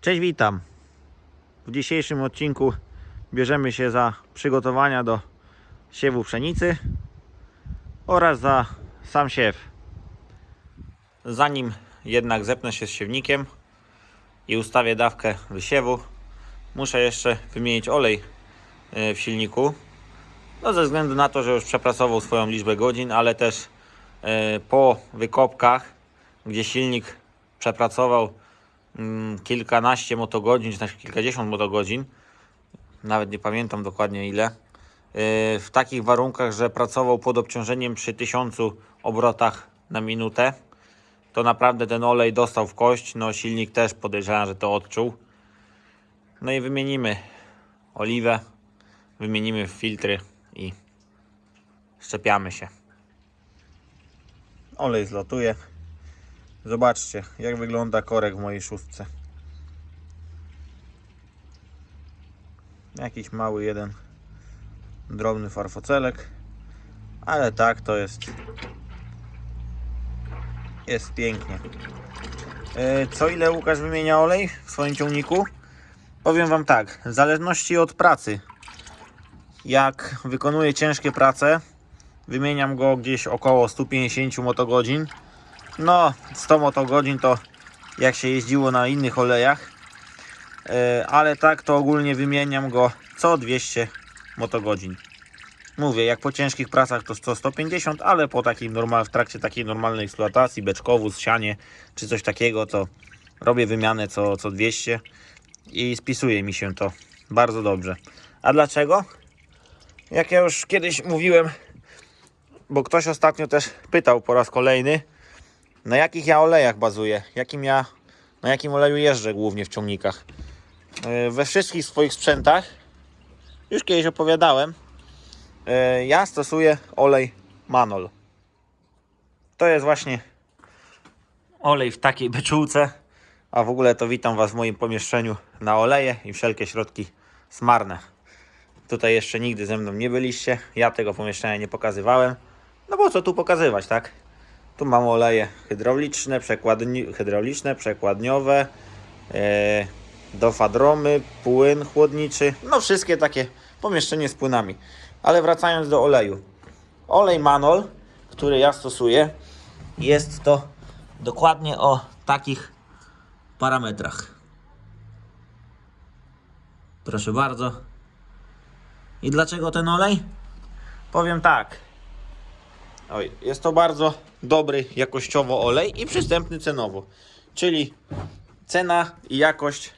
Cześć, witam. W dzisiejszym odcinku bierzemy się za przygotowania do siewu pszenicy oraz za sam siew. Zanim jednak zepnę się z siewnikiem i ustawię dawkę wysiewu, muszę jeszcze wymienić olej e, w silniku. No ze względu na to, że już przepracował swoją liczbę godzin, ale też e, po wykopkach, gdzie silnik przepracował kilkanaście motogodzin, czy też kilkadziesiąt motogodzin, nawet nie pamiętam dokładnie ile, yy, w takich warunkach, że pracował pod obciążeniem przy 1000 obrotach na minutę, to naprawdę ten olej dostał w kość, no silnik też podejrzewam, że to odczuł. No i wymienimy oliwę, wymienimy filtry i szczepiamy się. Olej zlatuje. Zobaczcie, jak wygląda korek w mojej szóstce. Jakiś mały jeden drobny farfocelek, ale tak to jest. Jest pięknie. E, Co ile Łukasz wymienia olej w swoim ciągniku? Powiem Wam tak, w zależności od pracy. Jak wykonuję ciężkie prace, wymieniam go gdzieś około 150 motogodzin. No, 100 motogodzin to jak się jeździło na innych olejach, E, ale tak to ogólnie wymieniam go co 200 motogodzin. Mówię, jak po ciężkich pracach to 100, 150, ale po takim normal, w trakcie takiej normalnej eksploatacji, beczkowóz, sianie czy coś takiego, to robię wymianę co, co 200 i spisuje mi się to bardzo dobrze. A dlaczego? Jak ja już kiedyś mówiłem, bo ktoś ostatnio też pytał po raz kolejny, na jakich ja olejach bazuję, jakim ja, na jakim oleju jeżdżę głównie w ciągnikach. Yy, We wszystkich swoich sprzętach, już kiedyś opowiadałem, yy, ja stosuję olej Manol. To jest właśnie olej w takiej beczułce, a w ogóle to witam Was w moim pomieszczeniu na oleje i wszelkie środki smarne. Tutaj jeszcze nigdy ze mną nie byliście, ja tego pomieszczenia nie pokazywałem, no bo co tu pokazywać, tak? Tu mam oleje hydrauliczne, przekładni hydrauliczne przekładniowe, e, do fadromy, płyn chłodniczy, no wszystkie takie pomieszczenie z płynami. Ale wracając do oleju. Olej Manol, który ja stosuję, jest to dokładnie o takich parametrach. Proszę bardzo. I dlaczego ten olej? Powiem tak. Oj, jest to bardzo dobry jakościowo olej i przystępny cenowo. Czyli cena i jakość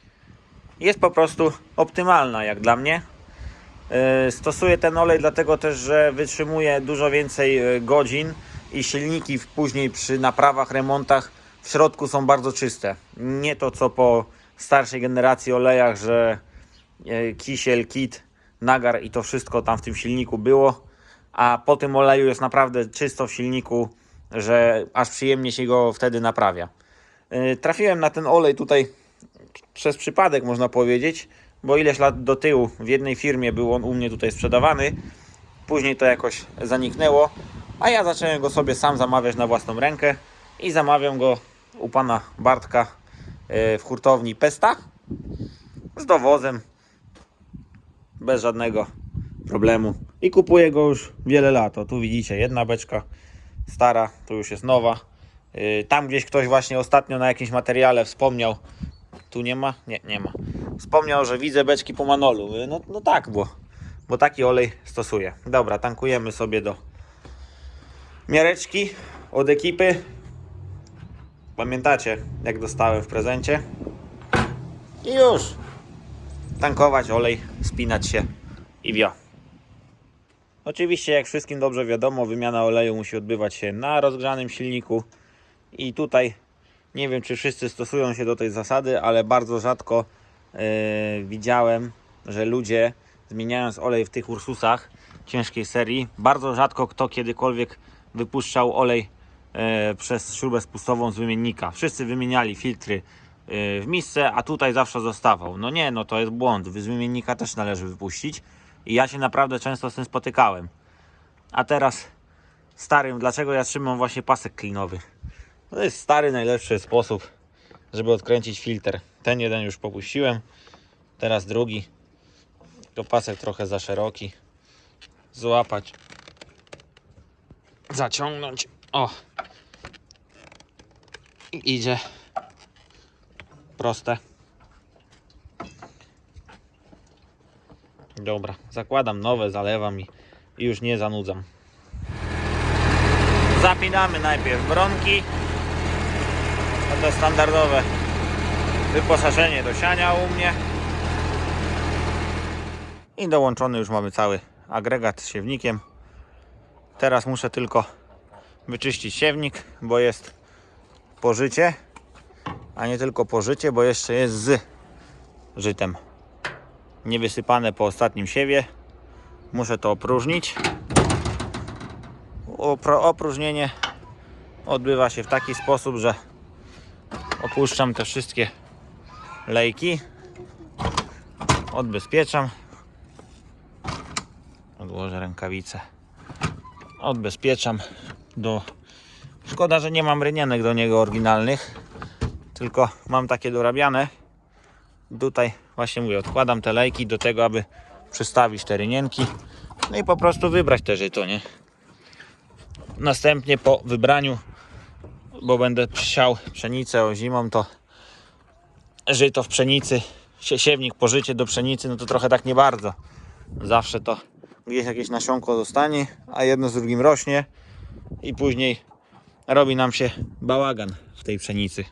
jest po prostu optymalna jak dla mnie. Yy, Stosuję ten olej dlatego też, że wytrzymuje dużo więcej yy, godzin i silniki później przy naprawach, remontach w środku są bardzo czyste. Nie to co po starszej generacji olejach, że yy, kisiel, kit, nagar i to wszystko tam w tym silniku było a po tym oleju jest naprawdę czysto w silniku, że aż przyjemnie się go wtedy naprawia. Yy, Trafiłem na ten olej tutaj przez przypadek, można powiedzieć, bo ileś lat do tyłu w jednej firmie był on u mnie tutaj sprzedawany. Później to jakoś zaniknęło, a ja zacząłem go sobie sam zamawiać na własną rękę i zamawiam go u pana Bartka yy, w hurtowni Pesta z dowozem bez żadnego problemu. I kupuję go już wiele lat. O, tu widzicie, jedna beczka stara, tu już jest nowa. Yy, Tam gdzieś ktoś właśnie ostatnio na jakimś materiale wspomniał. Tu nie ma? Nie, nie ma. Wspomniał, że widzę beczki po manolu. Mówię, No, no tak, bo, bo taki olej stosuję. Dobra, tankujemy sobie do miareczki od ekipy. Pamiętacie, jak dostałem w prezencie? I już. Tankować olej, spinać się i wio. Oczywiście, jak wszystkim dobrze wiadomo, wymiana oleju musi odbywać się na rozgrzanym silniku. I tutaj nie wiem, czy wszyscy stosują się do tej zasady, ale bardzo rzadko yy, widziałem, że ludzie zmieniając olej w tych Ursusach ciężkiej serii, bardzo rzadko kto kiedykolwiek wypuszczał olej yy, przez śrubę spustową z wymiennika. Wszyscy wymieniali filtry yy, w misce, a tutaj zawsze zostawał. No nie, no to jest błąd. Z wymiennika też należy wypuścić. I ja się naprawdę często z tym spotykałem. A teraz starym, dlaczego ja trzymam właśnie pasek klinowy? To jest stary, najlepszy sposób, żeby odkręcić filtr. Ten jeden już popuściłem. Teraz drugi. To pasek trochę za szeroki. Złapać. Zaciągnąć. O. I idzie. Proste. Dobra, zakładam nowe, zalewam i, i już nie zanudzam. Zapinamy najpierw bronki. No to standardowe wyposażenie do siania u mnie. I dołączony już mamy cały agregat z siewnikiem. Teraz muszę tylko wyczyścić siewnik, bo jest pożycie, a nie tylko pożycie, bo jeszcze jest z żytem. Niewysypane po ostatnim siewie. Muszę to opróżnić. Opróżnienie odbywa się w taki sposób, że opuszczam te wszystkie lejki, odbezpieczam, odłożę rękawice, odbezpieczam do. Szkoda, że nie mam rynienek do niego oryginalnych, tylko mam takie dorabiane. Tutaj właśnie mówię, odkładam te lejki do tego, aby przystawić te rynienki, no i po prostu wybrać te żyto, nie? Następnie po wybraniu, bo będę siał pszenicę o zimą, to żyto w pszenicy, sie- siewnik pożycie do pszenicy, no to trochę tak nie bardzo. Zawsze to gdzieś jakieś nasionko zostanie, a jedno z drugim rośnie i później robi nam się bałagan w tej pszenicy.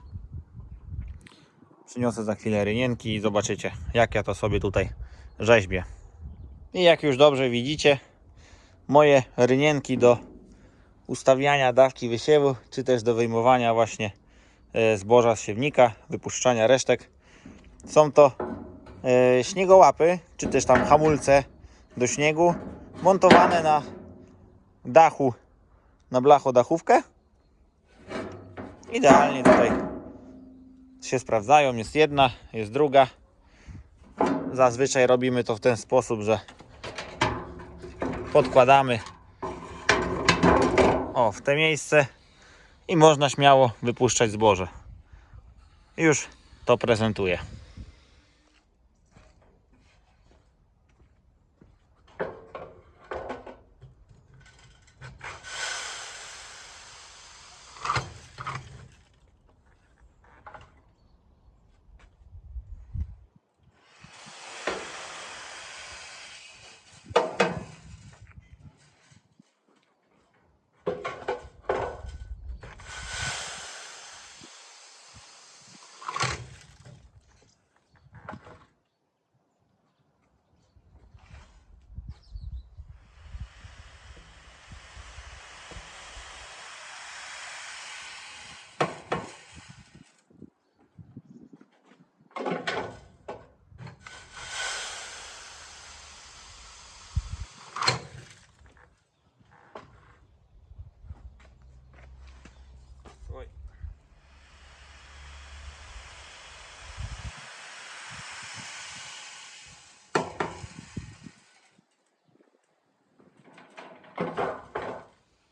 Przyniosę za chwilę rynienki i zobaczycie, jak ja to sobie tutaj rzeźbię. I jak już dobrze widzicie, moje rynienki do ustawiania dawki wysiewu, czy też do wyjmowania właśnie e, zboża z siewnika, wypuszczania resztek. Są to e, śniegołapy, czy też tam hamulce do śniegu, montowane na dachu, na blachodachówkę. Idealnie tutaj się sprawdzają. Jest jedna, jest druga. Zazwyczaj robimy to w ten sposób, że podkładamy o, w te miejsce i można śmiało wypuszczać zboże. Już to prezentuję.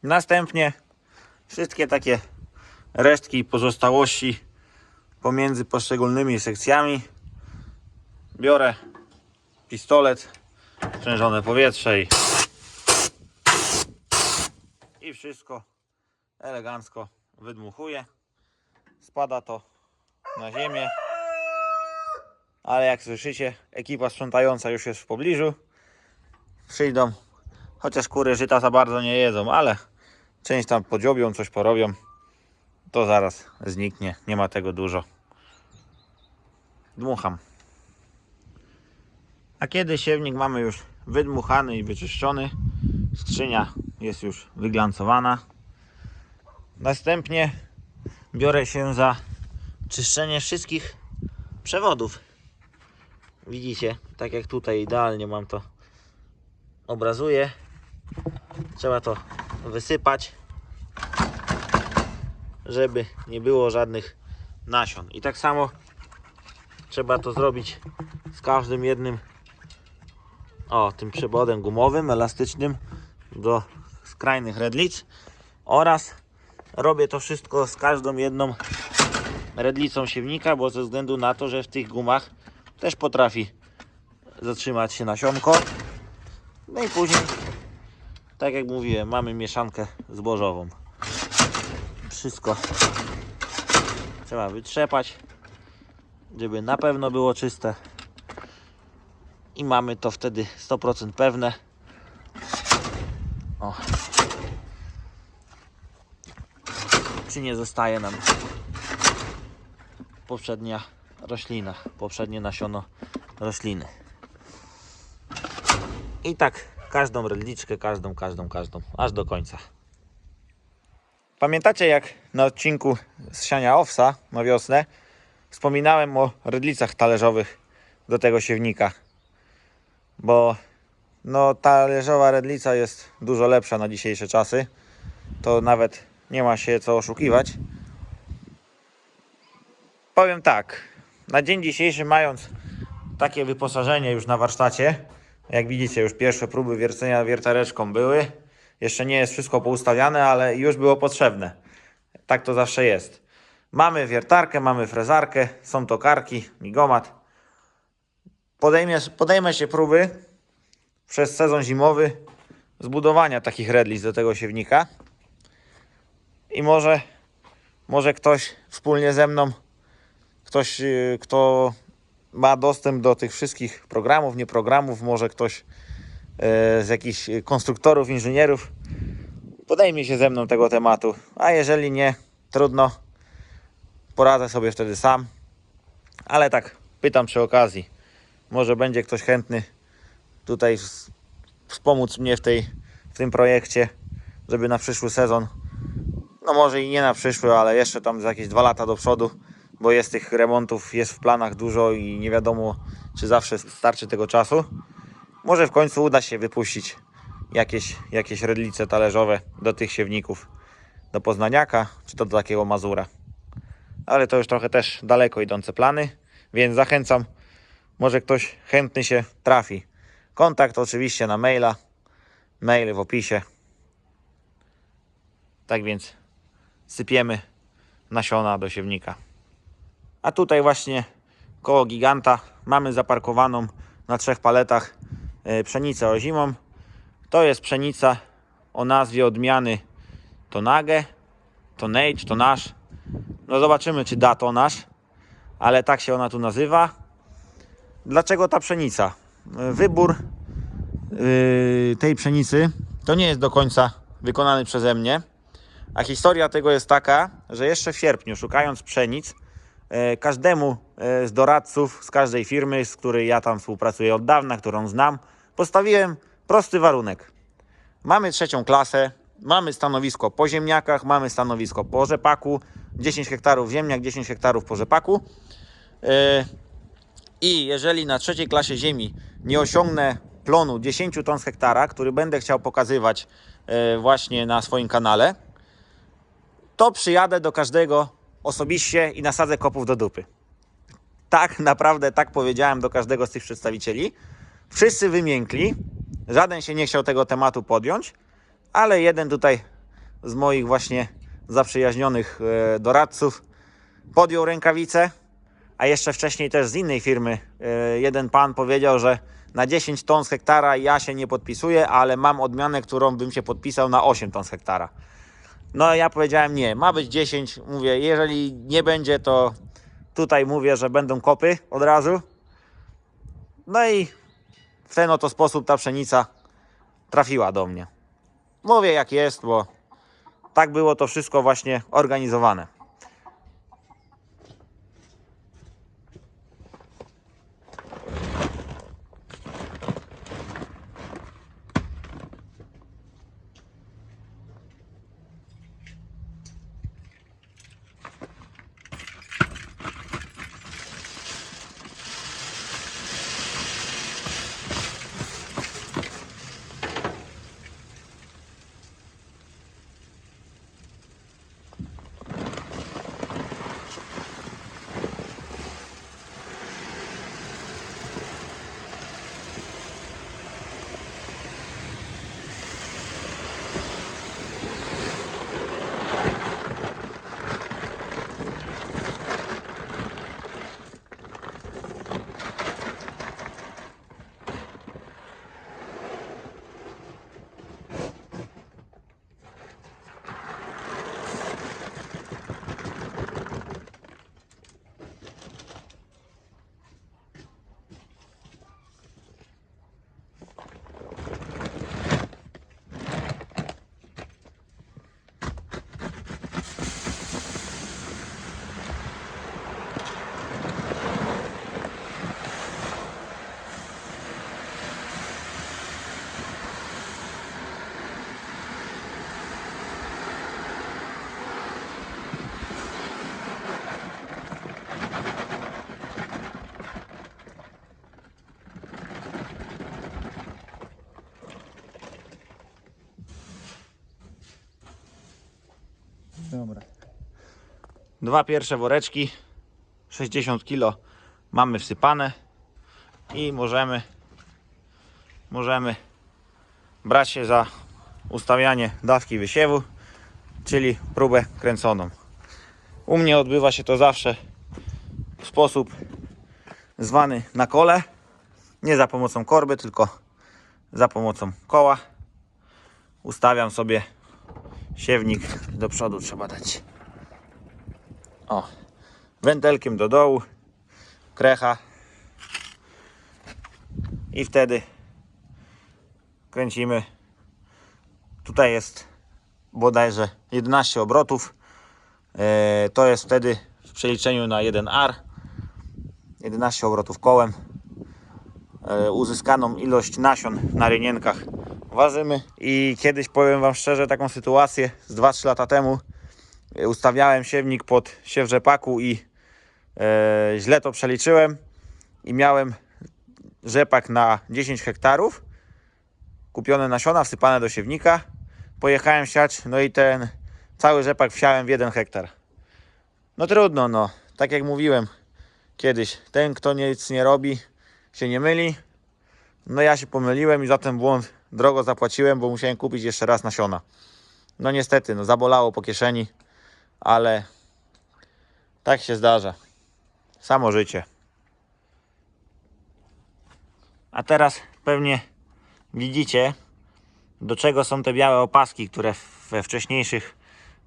Następnie wszystkie takie resztki i pozostałości pomiędzy poszczególnymi sekcjami biorę pistolet, sprzężone powietrze i, i wszystko elegancko wydmuchuję. Spada to na ziemię. Ale jak słyszycie, ekipa sprzątająca już jest w pobliżu. Przyjdą, chociaż kury żyta za bardzo nie jedzą, ale część tam podziobią, coś porobią. To zaraz zniknie, nie ma tego dużo. Dmucham. A kiedy siewnik mamy już wydmuchany i wyczyszczony, skrzynia jest już wyglancowana. Następnie biorę się za czyszczenie wszystkich przewodów. Widzicie, tak jak tutaj idealnie mam to obrazuję. Trzeba to wysypać, żeby nie było żadnych nasion. I tak samo trzeba to zrobić z każdym jednym o, tym przewodem gumowym, elastycznym do skrajnych redlic oraz robię to wszystko z każdą jedną redlicą siewnika, bo ze względu na to, że w tych gumach też potrafi zatrzymać się nasionko. No i później, tak jak mówiłem, mamy mieszankę zbożową. Wszystko trzeba wytrzepać, żeby na pewno było czyste. I mamy to wtedy 100% pewne. O. Czy nie zostaje nam poprzednia roślina, poprzednie nasiono rośliny. I tak każdą redliczkę, każdą, każdą, każdą, aż do końca. Pamiętacie jak na odcinku z siania owsa na wiosnę wspominałem o redlicach talerzowych do tego siewnika? Bo no talerzowa redlica jest dużo lepsza na dzisiejsze czasy. To nawet nie ma się co oszukiwać. Powiem tak, na dzień dzisiejszy mając takie wyposażenie już na warsztacie, jak widzicie już pierwsze próby wiercenia wiertareczką były. Jeszcze nie jest wszystko poustawiane, ale już było potrzebne. Tak to zawsze jest. Mamy wiertarkę, mamy frezarkę, są tokarki, migomat. Podejmie, podejmę się próby przez sezon zimowy zbudowania takich redlic do tego siewnika. I może, może ktoś wspólnie ze mną, ktoś, yy, kto ma dostęp do tych wszystkich programów, nie programów, może ktoś e, z jakichś konstruktorów, inżynierów podejmie się ze mną tego tematu. A jeżeli nie, trudno. Poradzę sobie wtedy sam. Ale tak, pytam przy okazji. Może będzie ktoś chętny tutaj ws- wspomóc mnie w, tej, w tym projekcie, żeby na przyszły sezon, no może i nie na przyszły, ale jeszcze tam za jakieś dwa lata do przodu, bo jest tych remontów, jest w planach dużo i nie wiadomo, czy zawsze starczy tego czasu. Może w końcu uda się wypuścić jakieś, jakieś redlice talerzowe do tych siewników, do Poznaniaka, czy to do takiego Mazura. Ale to już trochę też daleko idące plany, więc zachęcam, może ktoś chętny się trafi. Kontakt oczywiście na maila, mail w opisie. Tak więc sypiemy nasiona do siewnika. A tutaj właśnie koło giganta mamy zaparkowaną na trzech paletach e, pszenicę ozimą. To jest pszenica o nazwie odmiany Tonage, Tonage, Tonaż. No zobaczymy czy da Tonaż, ale tak się ona tu nazywa. Dlaczego ta pszenica? E, Wybór yy, tej pszenicy to nie jest do końca wykonany przeze mnie. A historia tego jest taka, że jeszcze w sierpniu, szukając pszenic, e, każdemu e, z doradców z każdej firmy, z której ja tam współpracuję od dawna, którą znam, postawiłem prosty warunek. Mamy trzecią klasę, mamy stanowisko po ziemniakach, mamy stanowisko po rzepaku, 10 hektarów ziemniak, 10 hektarów po rzepaku. E, I jeżeli na trzeciej klasie ziemi nie osiągnę plonu 10 ton z hektara, który będę chciał pokazywać e, właśnie na swoim kanale, to przyjadę do każdego osobiście i nasadzę kopów do dupy. Tak, naprawdę tak powiedziałem do każdego z tych przedstawicieli. Wszyscy wymiękli, żaden się nie chciał tego tematu podjąć, ale jeden tutaj z moich właśnie zaprzyjaźnionych e, doradców podjął rękawicę, a jeszcze wcześniej też z innej firmy e, jeden pan powiedział, że na 10 ton z hektara ja się nie podpisuję, ale mam odmianę, którą bym się podpisał na 8 ton z hektara. No ja powiedziałem nie, ma być 10. Mówię, jeżeli nie będzie, to tutaj mówię, że będą kopy od razu. No i w ten oto sposób ta pszenica trafiła do mnie. Mówię jak jest, bo tak było to wszystko właśnie organizowane. Dwa pierwsze woreczki, 60 kg mamy wsypane i możemy możemy brać się za ustawianie dawki wysiewu, czyli próbę kręconą. U mnie odbywa się to zawsze w sposób zwany na kole, nie za pomocą korby, tylko za pomocą koła. Ustawiam sobie siewnik do przodu trzeba dać. O, wędelkiem do dołu, krecha i wtedy kręcimy. Tutaj jest bodajże 11 obrotów. E, To jest wtedy w przeliczeniu na 1 ar 11 obrotów kołem. E, Uzyskaną ilość nasion na rynienkach ważymy i kiedyś powiem Wam szczerze taką sytuację z 2-3 lata temu ustawiałem siewnik pod siew rzepaku i e, źle to przeliczyłem i miałem rzepak na 10 hektarów kupione nasiona wsypane do siewnika. Pojechałem siać no i ten cały rzepak wsiałem w 1 hektar. No trudno no. Tak jak mówiłem kiedyś ten kto nic nie robi się nie myli. No ja się pomyliłem i za ten błąd drogo zapłaciłem bo musiałem kupić jeszcze raz nasiona. No niestety no zabolało po kieszeni ale tak się zdarza. Samo życie. A teraz pewnie widzicie, do czego są te białe opaski, które we wcześniejszych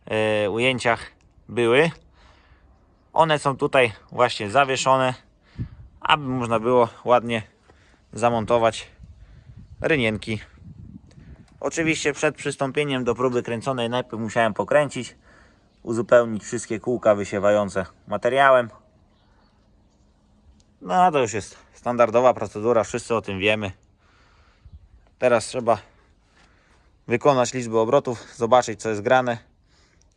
e, ujęciach były. One są tutaj właśnie zawieszone, aby można było ładnie zamontować rynienki. Oczywiście przed przystąpieniem do próby kręconej najpierw musiałem pokręcić, uzupełnić wszystkie kółka wysiewające materiałem. No a to już jest standardowa procedura, wszyscy o tym wiemy. Teraz trzeba wykonać liczbę obrotów, zobaczyć co jest grane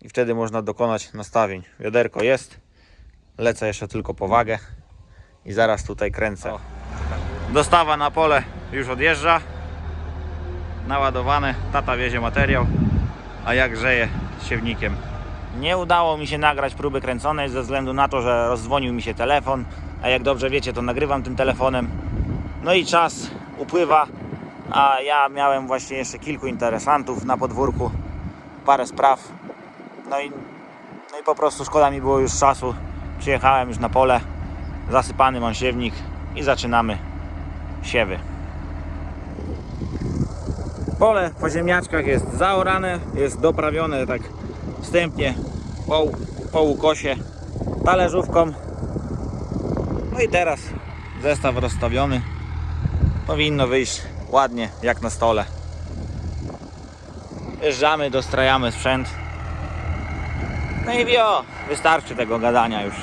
i wtedy można dokonać nastawień. Wiaderko jest, lecę jeszcze tylko po wagę i zaraz tutaj kręcę. Dostawa na pole już odjeżdża. Naładowane, tata wiezie materiał, a jak grzeje z siewnikiem. Nie udało mi się nagrać próby kręconej ze względu na to, że rozdzwonił mi się telefon, a jak dobrze wiecie, to nagrywam tym telefonem. No i czas upływa, a ja miałem właśnie jeszcze kilku interesantów na podwórku, parę spraw. No i, no i po prostu szkoda mi było już czasu. Przyjechałem już na pole, zasypany mam siewnik i zaczynamy siewy. Pole po ziemniaczkach jest zaorane, jest doprawione tak wstępnie po, po ukosie talerzówką. No i teraz zestaw rozstawiony. Powinno wyjść ładnie jak na stole. Wjeżdżamy, dostrajamy sprzęt. No i wio, wystarczy tego gadania już.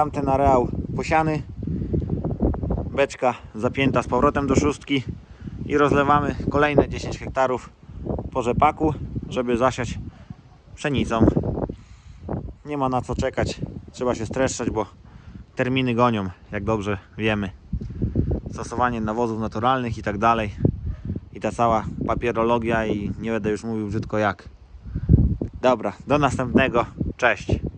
Tamten areał posiany. Beczka zapięta z powrotem do szóstki i rozlewamy kolejne 10 hektarów po rzepaku, żeby zasiać pszenicą. Nie ma na co czekać, trzeba się streszczać, bo terminy gonią, jak dobrze wiemy. Stosowanie nawozów naturalnych i tak dalej. I ta cała papierologia i nie będę już mówił brzydko jak. Dobra, do następnego. Cześć.